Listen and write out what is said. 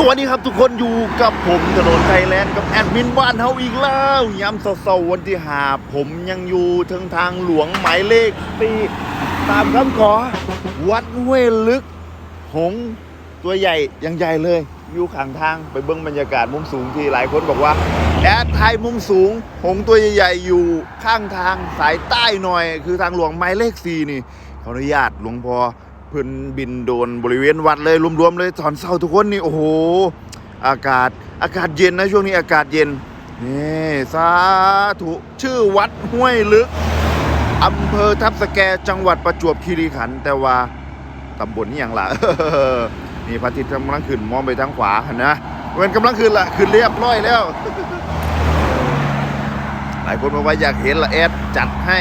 สวัสดีครับทุกคนอยู่กับผมถนนไทยแลนด์กับแอดมินบ้านเฮาอีกแล้วย้ำเสาร์วันที่หาผมยังอยู่ทางทางหลวงหมายเลขตีตามคำขอ วัดห้วยลึก หงตัวใหญ่ยังใหญ่เลย อยู่ข้างทางไปเบิ้งบรรยากาศมุมสูงที่หลายคนบอกว่า แอดไทยมุมสูง หงตัวใหญ่ๆอยู่ข้างทางสายใต้หน่อย คือทางหลวงหมายเลขสี่นี่ขออนุญาตหลวงพ่อ เพิ่นบินโดนบริเวณวัดเลยรวมๆเลยตอนเช้าทุกคนนี่โอ้โหอากาศอากาศเย็นนะช่วงนี้อากาศเย็นนี่สาธุชื่อวัดห้วยลึกอำเภอทับสแกจังหวัดประจวบคีรีขันธ์แต่ว่าตำบลนี่อย่างละนี่พระอาทิตย์กำลังขึ้นมองไปทางขวาเห็นนะเวนกำลังขึ้นละขึ้นเรียบร้อยแล้ว หลายคนบอกว่าอยากเห็นละแอดจัดให้